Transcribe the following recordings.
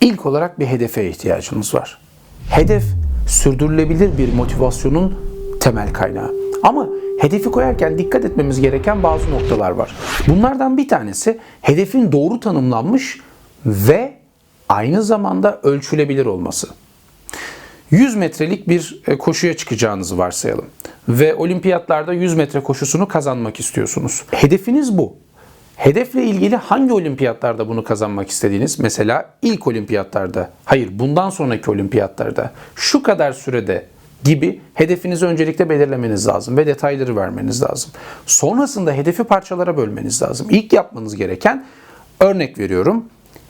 İlk olarak bir hedefe ihtiyacınız var. Hedef sürdürülebilir bir motivasyonun temel kaynağı. Ama hedefi koyarken dikkat etmemiz gereken bazı noktalar var. Bunlardan bir tanesi hedefin doğru tanımlanmış ve aynı zamanda ölçülebilir olması. 100 metrelik bir e, koşuya çıkacağınızı varsayalım ve olimpiyatlarda 100 metre koşusunu kazanmak istiyorsunuz. Hedefiniz bu. Hedefle ilgili hangi olimpiyatlarda bunu kazanmak istediğiniz, mesela ilk olimpiyatlarda, hayır bundan sonraki olimpiyatlarda, şu kadar sürede gibi hedefinizi öncelikle belirlemeniz lazım ve detayları vermeniz lazım. Sonrasında hedefi parçalara bölmeniz lazım. İlk yapmanız gereken örnek veriyorum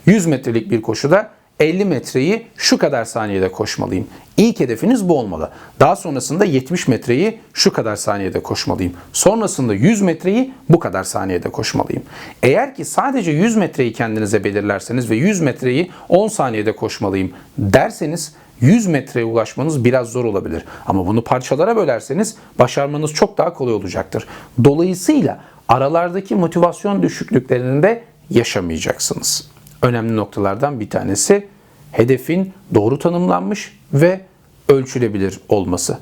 100 metrelik bir koşuda 50 metreyi şu kadar saniyede koşmalıyım. İlk hedefiniz bu olmalı. Daha sonrasında 70 metreyi şu kadar saniyede koşmalıyım. Sonrasında 100 metreyi bu kadar saniyede koşmalıyım. Eğer ki sadece 100 metreyi kendinize belirlerseniz ve 100 metreyi 10 saniyede koşmalıyım derseniz 100 metreye ulaşmanız biraz zor olabilir. Ama bunu parçalara bölerseniz başarmanız çok daha kolay olacaktır. Dolayısıyla aralardaki motivasyon düşüklüklerini de yaşamayacaksınız. Önemli noktalardan bir tanesi hedefin doğru tanımlanmış ve ölçülebilir olması.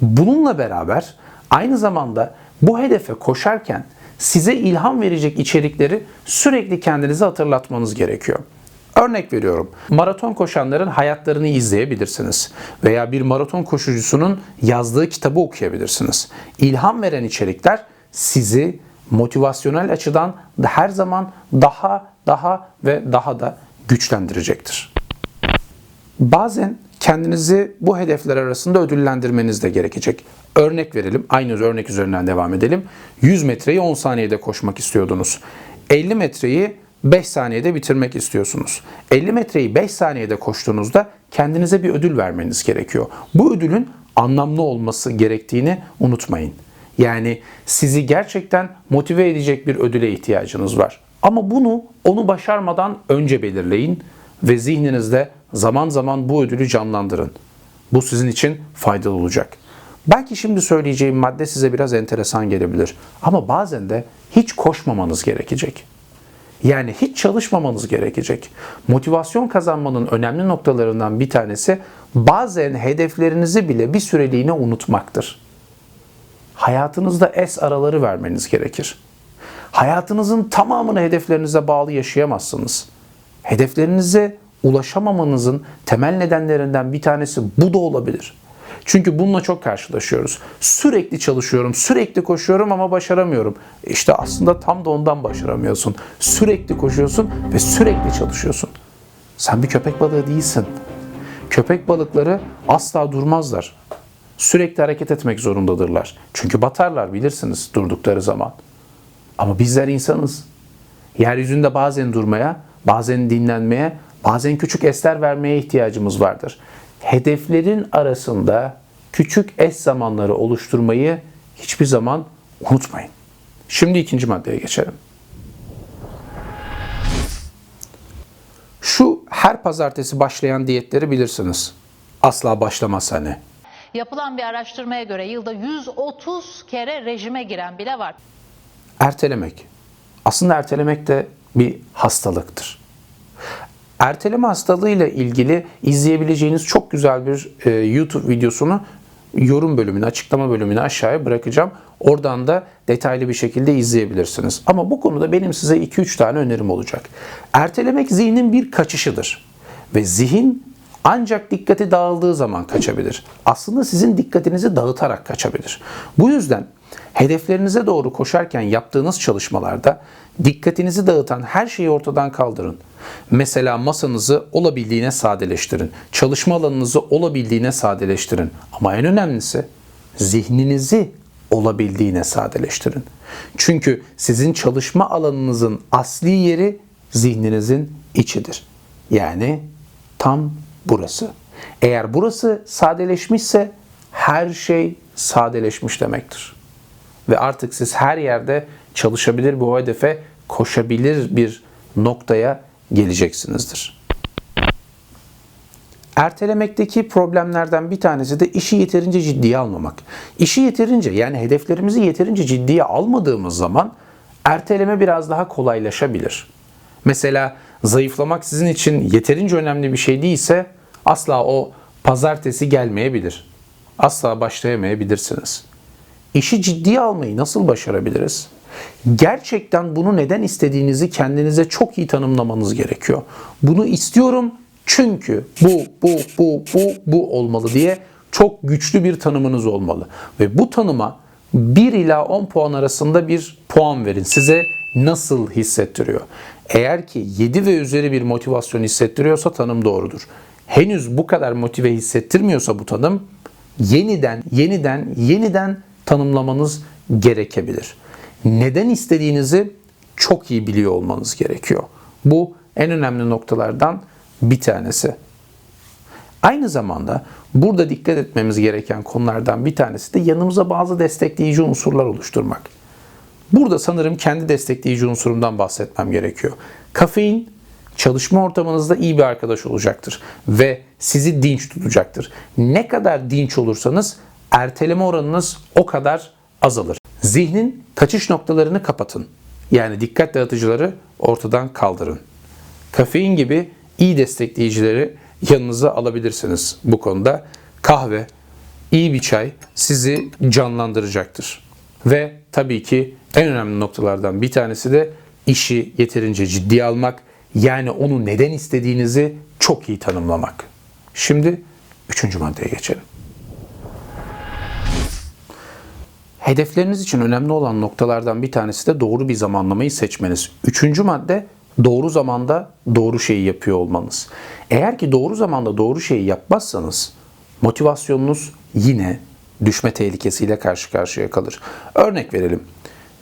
Bununla beraber aynı zamanda bu hedefe koşarken size ilham verecek içerikleri sürekli kendinize hatırlatmanız gerekiyor. Örnek veriyorum. Maraton koşanların hayatlarını izleyebilirsiniz veya bir maraton koşucusunun yazdığı kitabı okuyabilirsiniz. İlham veren içerikler sizi motivasyonel açıdan her zaman daha daha ve daha da güçlendirecektir. Bazen kendinizi bu hedefler arasında ödüllendirmeniz de gerekecek. Örnek verelim, aynı örnek üzerinden devam edelim. 100 metreyi 10 saniyede koşmak istiyordunuz. 50 metreyi 5 saniyede bitirmek istiyorsunuz. 50 metreyi 5 saniyede koştuğunuzda kendinize bir ödül vermeniz gerekiyor. Bu ödülün anlamlı olması gerektiğini unutmayın. Yani sizi gerçekten motive edecek bir ödüle ihtiyacınız var. Ama bunu onu başarmadan önce belirleyin ve zihninizde zaman zaman bu ödülü canlandırın. Bu sizin için faydalı olacak. Belki şimdi söyleyeceğim madde size biraz enteresan gelebilir ama bazen de hiç koşmamanız gerekecek. Yani hiç çalışmamanız gerekecek. Motivasyon kazanmanın önemli noktalarından bir tanesi bazen hedeflerinizi bile bir süreliğine unutmaktır. Hayatınızda es araları vermeniz gerekir. Hayatınızın tamamını hedeflerinize bağlı yaşayamazsınız. Hedeflerinize ulaşamamanızın temel nedenlerinden bir tanesi bu da olabilir. Çünkü bununla çok karşılaşıyoruz. Sürekli çalışıyorum, sürekli koşuyorum ama başaramıyorum. İşte aslında tam da ondan başaramıyorsun. Sürekli koşuyorsun ve sürekli çalışıyorsun. Sen bir köpek balığı değilsin. Köpek balıkları asla durmazlar. Sürekli hareket etmek zorundadırlar. Çünkü batarlar bilirsiniz durdukları zaman. Ama bizler insanız. Yeryüzünde bazen durmaya, bazen dinlenmeye, bazen küçük esler vermeye ihtiyacımız vardır. Hedeflerin arasında küçük es zamanları oluşturmayı hiçbir zaman unutmayın. Şimdi ikinci maddeye geçelim. Şu her pazartesi başlayan diyetleri bilirsiniz. Asla başlamaz hani. Yapılan bir araştırmaya göre yılda 130 kere rejime giren bile var. Ertelemek. Aslında ertelemek de bir hastalıktır. Erteleme hastalığıyla ilgili izleyebileceğiniz çok güzel bir e, YouTube videosunu yorum bölümüne, açıklama bölümüne aşağıya bırakacağım. Oradan da detaylı bir şekilde izleyebilirsiniz. Ama bu konuda benim size 2-3 tane önerim olacak. Ertelemek zihnin bir kaçışıdır. Ve zihin ancak dikkati dağıldığı zaman kaçabilir. Aslında sizin dikkatinizi dağıtarak kaçabilir. Bu yüzden hedeflerinize doğru koşarken yaptığınız çalışmalarda dikkatinizi dağıtan her şeyi ortadan kaldırın. Mesela masanızı olabildiğine sadeleştirin. Çalışma alanınızı olabildiğine sadeleştirin. Ama en önemlisi zihninizi olabildiğine sadeleştirin. Çünkü sizin çalışma alanınızın asli yeri zihninizin içidir. Yani tam burası. Eğer burası sadeleşmişse her şey sadeleşmiş demektir. Ve artık siz her yerde çalışabilir bu hedefe koşabilir bir noktaya geleceksinizdir. Ertelemekteki problemlerden bir tanesi de işi yeterince ciddiye almamak. İşi yeterince yani hedeflerimizi yeterince ciddiye almadığımız zaman erteleme biraz daha kolaylaşabilir. Mesela zayıflamak sizin için yeterince önemli bir şey değilse asla o pazartesi gelmeyebilir. Asla başlayamayabilirsiniz. İşi ciddiye almayı nasıl başarabiliriz? Gerçekten bunu neden istediğinizi kendinize çok iyi tanımlamanız gerekiyor. Bunu istiyorum çünkü bu, bu, bu, bu, bu olmalı diye çok güçlü bir tanımınız olmalı. Ve bu tanıma 1 ila 10 puan arasında bir puan verin. Size nasıl hissettiriyor? Eğer ki 7 ve üzeri bir motivasyon hissettiriyorsa tanım doğrudur. Henüz bu kadar motive hissettirmiyorsa bu tanım yeniden, yeniden, yeniden tanımlamanız gerekebilir. Neden istediğinizi çok iyi biliyor olmanız gerekiyor. Bu en önemli noktalardan bir tanesi. Aynı zamanda burada dikkat etmemiz gereken konulardan bir tanesi de yanımıza bazı destekleyici unsurlar oluşturmak. Burada sanırım kendi destekleyici unsurumdan bahsetmem gerekiyor. Kafein çalışma ortamınızda iyi bir arkadaş olacaktır ve sizi dinç tutacaktır. Ne kadar dinç olursanız erteleme oranınız o kadar azalır. Zihnin kaçış noktalarını kapatın. Yani dikkat dağıtıcıları ortadan kaldırın. Kafein gibi iyi destekleyicileri yanınıza alabilirsiniz bu konuda. Kahve, iyi bir çay sizi canlandıracaktır. Ve tabii ki en önemli noktalardan bir tanesi de işi yeterince ciddiye almak. Yani onu neden istediğinizi çok iyi tanımlamak. Şimdi üçüncü maddeye geçelim. Hedefleriniz için önemli olan noktalardan bir tanesi de doğru bir zamanlamayı seçmeniz. Üçüncü madde doğru zamanda doğru şeyi yapıyor olmanız. Eğer ki doğru zamanda doğru şeyi yapmazsanız motivasyonunuz yine düşme tehlikesiyle karşı karşıya kalır. Örnek verelim.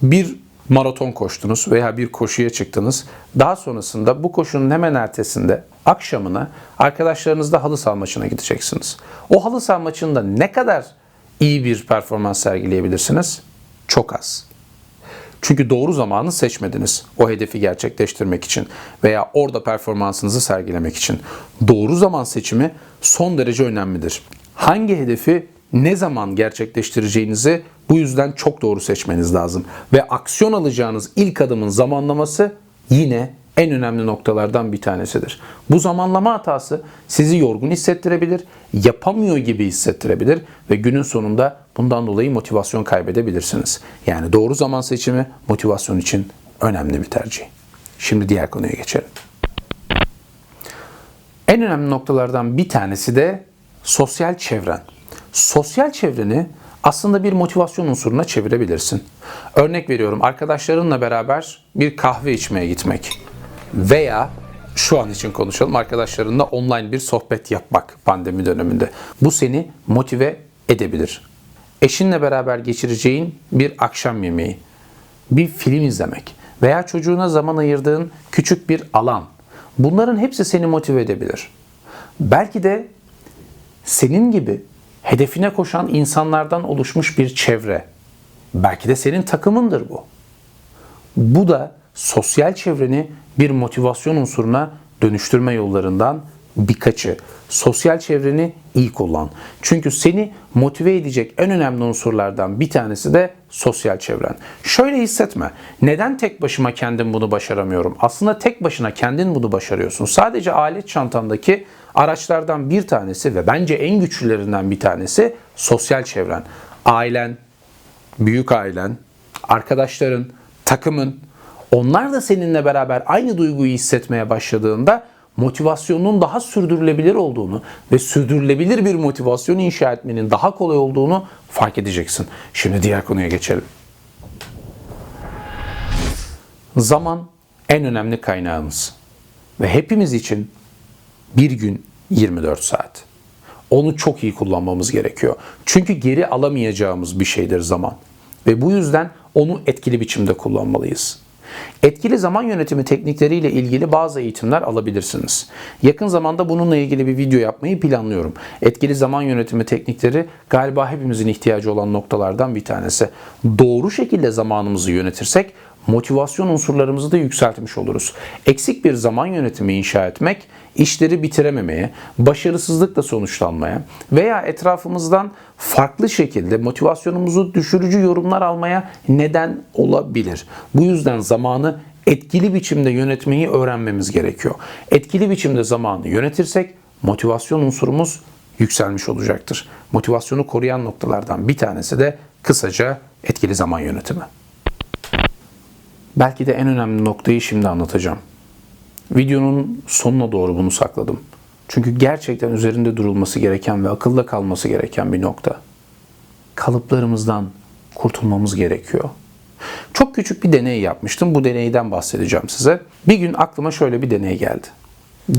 Bir maraton koştunuz veya bir koşuya çıktınız. Daha sonrasında bu koşunun hemen ertesinde akşamına arkadaşlarınızla halı saha maçına gideceksiniz. O halı saha maçında ne kadar iyi bir performans sergileyebilirsiniz? Çok az. Çünkü doğru zamanı seçmediniz o hedefi gerçekleştirmek için veya orada performansınızı sergilemek için. Doğru zaman seçimi son derece önemlidir. Hangi hedefi ne zaman gerçekleştireceğinizi bu yüzden çok doğru seçmeniz lazım. Ve aksiyon alacağınız ilk adımın zamanlaması yine en önemli noktalardan bir tanesidir. Bu zamanlama hatası sizi yorgun hissettirebilir, yapamıyor gibi hissettirebilir ve günün sonunda bundan dolayı motivasyon kaybedebilirsiniz. Yani doğru zaman seçimi motivasyon için önemli bir tercih. Şimdi diğer konuya geçelim. En önemli noktalardan bir tanesi de sosyal çevren. Sosyal çevreni aslında bir motivasyon unsuruna çevirebilirsin. Örnek veriyorum arkadaşlarınla beraber bir kahve içmeye gitmek veya şu an için konuşalım arkadaşlarınla online bir sohbet yapmak pandemi döneminde. Bu seni motive edebilir. Eşinle beraber geçireceğin bir akşam yemeği, bir film izlemek veya çocuğuna zaman ayırdığın küçük bir alan. Bunların hepsi seni motive edebilir. Belki de senin gibi hedefine koşan insanlardan oluşmuş bir çevre. Belki de senin takımındır bu. Bu da sosyal çevreni bir motivasyon unsuruna dönüştürme yollarından birkaçı. Sosyal çevreni iyi kullan. Çünkü seni motive edecek en önemli unsurlardan bir tanesi de sosyal çevren. Şöyle hissetme. Neden tek başıma kendim bunu başaramıyorum? Aslında tek başına kendin bunu başarıyorsun. Sadece alet çantandaki araçlardan bir tanesi ve bence en güçlülerinden bir tanesi sosyal çevren. Ailen, büyük ailen, arkadaşların, takımın, onlar da seninle beraber aynı duyguyu hissetmeye başladığında motivasyonun daha sürdürülebilir olduğunu ve sürdürülebilir bir motivasyon inşa etmenin daha kolay olduğunu fark edeceksin. Şimdi diğer konuya geçelim. Zaman en önemli kaynağımız ve hepimiz için bir gün 24 saat. Onu çok iyi kullanmamız gerekiyor. Çünkü geri alamayacağımız bir şeydir zaman. Ve bu yüzden onu etkili biçimde kullanmalıyız. Etkili zaman yönetimi teknikleriyle ilgili bazı eğitimler alabilirsiniz. Yakın zamanda bununla ilgili bir video yapmayı planlıyorum. Etkili zaman yönetimi teknikleri galiba hepimizin ihtiyacı olan noktalardan bir tanesi. Doğru şekilde zamanımızı yönetirsek motivasyon unsurlarımızı da yükseltmiş oluruz. Eksik bir zaman yönetimi inşa etmek, işleri bitirememeye, başarısızlıkla sonuçlanmaya veya etrafımızdan farklı şekilde motivasyonumuzu düşürücü yorumlar almaya neden olabilir. Bu yüzden zamanı etkili biçimde yönetmeyi öğrenmemiz gerekiyor. Etkili biçimde zamanı yönetirsek motivasyon unsurumuz yükselmiş olacaktır. Motivasyonu koruyan noktalardan bir tanesi de kısaca etkili zaman yönetimi. Belki de en önemli noktayı şimdi anlatacağım. Videonun sonuna doğru bunu sakladım. Çünkü gerçekten üzerinde durulması gereken ve akılda kalması gereken bir nokta. Kalıplarımızdan kurtulmamız gerekiyor. Çok küçük bir deney yapmıştım. Bu deneyden bahsedeceğim size. Bir gün aklıma şöyle bir deney geldi.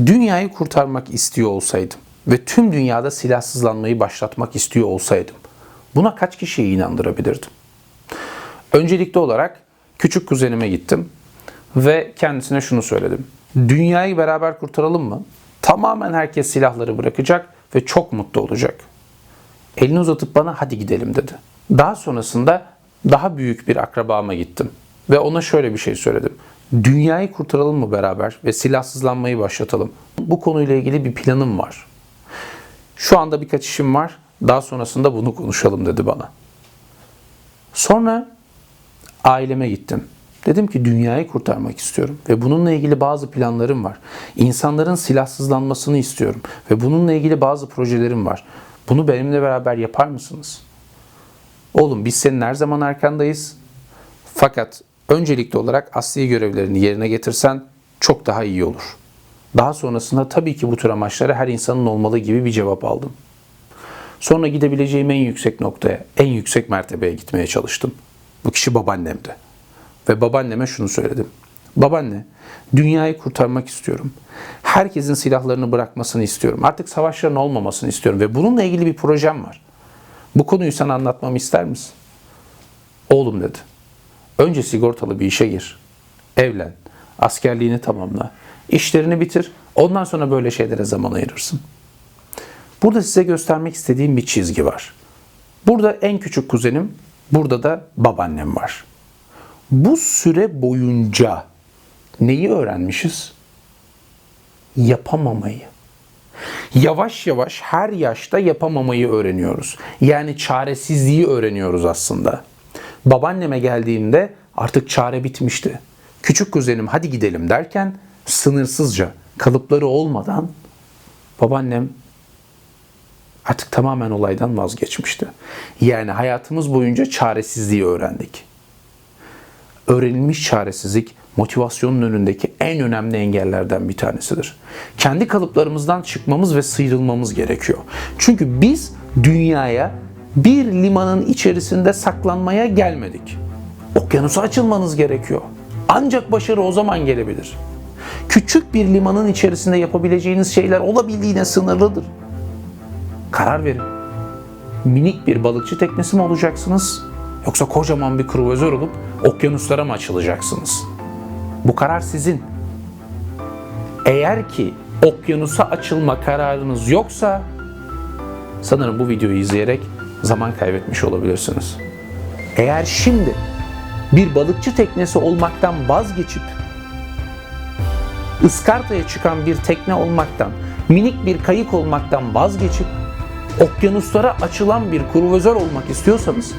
Dünyayı kurtarmak istiyor olsaydım ve tüm dünyada silahsızlanmayı başlatmak istiyor olsaydım buna kaç kişiyi inandırabilirdim? Öncelikli olarak küçük kuzenime gittim ve kendisine şunu söyledim. Dünyayı beraber kurtaralım mı? Tamamen herkes silahları bırakacak ve çok mutlu olacak. Elini uzatıp bana hadi gidelim dedi. Daha sonrasında daha büyük bir akrabama gittim ve ona şöyle bir şey söyledim. Dünyayı kurtaralım mı beraber ve silahsızlanmayı başlatalım. Bu konuyla ilgili bir planım var. Şu anda birkaç işim var. Daha sonrasında bunu konuşalım dedi bana. Sonra aileme gittim. Dedim ki dünyayı kurtarmak istiyorum ve bununla ilgili bazı planlarım var. İnsanların silahsızlanmasını istiyorum ve bununla ilgili bazı projelerim var. Bunu benimle beraber yapar mısınız? Oğlum biz senin her zaman arkandayız. Fakat öncelikli olarak asli görevlerini yerine getirsen çok daha iyi olur. Daha sonrasında tabii ki bu tür amaçlara her insanın olmalı gibi bir cevap aldım. Sonra gidebileceğim en yüksek noktaya, en yüksek mertebeye gitmeye çalıştım. Bu kişi babaannemdi. Ve babaanneme şunu söyledim. Babaanne, dünyayı kurtarmak istiyorum. Herkesin silahlarını bırakmasını istiyorum. Artık savaşların olmamasını istiyorum. Ve bununla ilgili bir projem var. Bu konuyu sana anlatmamı ister misin? Oğlum dedi. Önce sigortalı bir işe gir. Evlen. Askerliğini tamamla. işlerini bitir. Ondan sonra böyle şeylere zaman ayırırsın. Burada size göstermek istediğim bir çizgi var. Burada en küçük kuzenim, burada da babaannem var. Bu süre boyunca neyi öğrenmişiz? Yapamamayı. Yavaş yavaş her yaşta yapamamayı öğreniyoruz. Yani çaresizliği öğreniyoruz aslında. Babaanneme geldiğimde artık çare bitmişti. Küçük kuzenim hadi gidelim derken sınırsızca kalıpları olmadan babaannem artık tamamen olaydan vazgeçmişti. Yani hayatımız boyunca çaresizliği öğrendik. Öğrenilmiş çaresizlik motivasyonun önündeki en önemli engellerden bir tanesidir. Kendi kalıplarımızdan çıkmamız ve sıyrılmamız gerekiyor. Çünkü biz dünyaya bir limanın içerisinde saklanmaya gelmedik. Okyanusa açılmanız gerekiyor. Ancak başarı o zaman gelebilir. Küçük bir limanın içerisinde yapabileceğiniz şeyler olabildiğine sınırlıdır. Karar verin. Minik bir balıkçı teknesi mi olacaksınız? Yoksa kocaman bir kruvazör olup okyanuslara mı açılacaksınız? Bu karar sizin. Eğer ki okyanusa açılma kararınız yoksa sanırım bu videoyu izleyerek zaman kaybetmiş olabilirsiniz. Eğer şimdi bir balıkçı teknesi olmaktan vazgeçip ıskartaya çıkan bir tekne olmaktan, minik bir kayık olmaktan vazgeçip okyanuslara açılan bir kruvazör olmak istiyorsanız,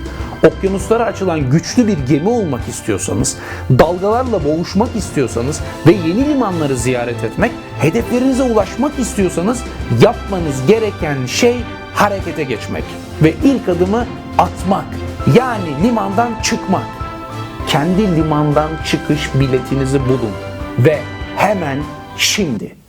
okyanuslara açılan güçlü bir gemi olmak istiyorsanız, dalgalarla boğuşmak istiyorsanız ve yeni limanları ziyaret etmek, hedeflerinize ulaşmak istiyorsanız yapmanız gereken şey harekete geçmek ve ilk adımı atmak. Yani limandan çıkmak. Kendi limandan çıkış biletinizi bulun ve hemen şimdi